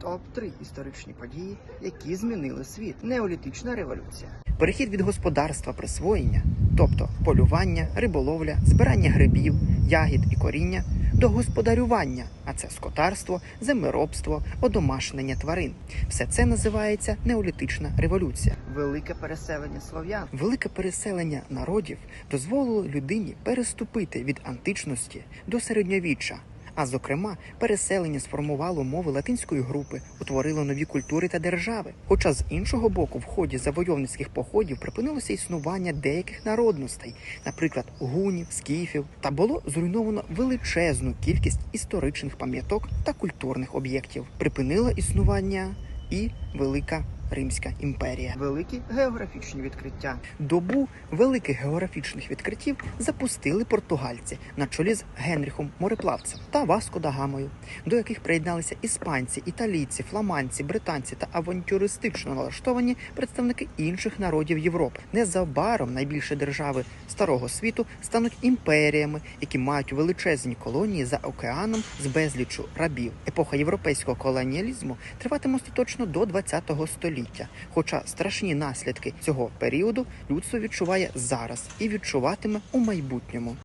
Топ 3 історичні події, які змінили світ. Неолітична революція. Перехід від господарства присвоєння, тобто полювання, риболовля, збирання грибів, ягід і коріння, до господарювання, а це скотарство, землеробство, одомашнення тварин. Все це називається неолітична революція. Велике переселення слов'ян. Велике переселення народів дозволило людині переступити від античності до середньовіччя. А зокрема, переселення сформувало мови латинської групи, утворило нові культури та держави. Хоча з іншого боку, в ході завойовницьких походів припинилося існування деяких народностей, наприклад, гунів, скіфів, та було зруйновано величезну кількість історичних пам'яток та культурних об'єктів. Припинила існування і велика. Римська імперія, великі географічні відкриття. Добу великих географічних відкриттів запустили португальці на чолі з Генріхом Мореплавцем та Васко да Гамою, до яких приєдналися іспанці, італійці, фламандці, британці та авантюристично налаштовані представники інших народів Європи. Незабаром найбільші держави старого світу стануть імперіями, які мають величезні колонії за океаном з безлічу рабів. Епоха європейського колоніалізму триватиме остаточно до 20-го століття. Хоча страшні наслідки цього періоду людство відчуває зараз і відчуватиме у майбутньому.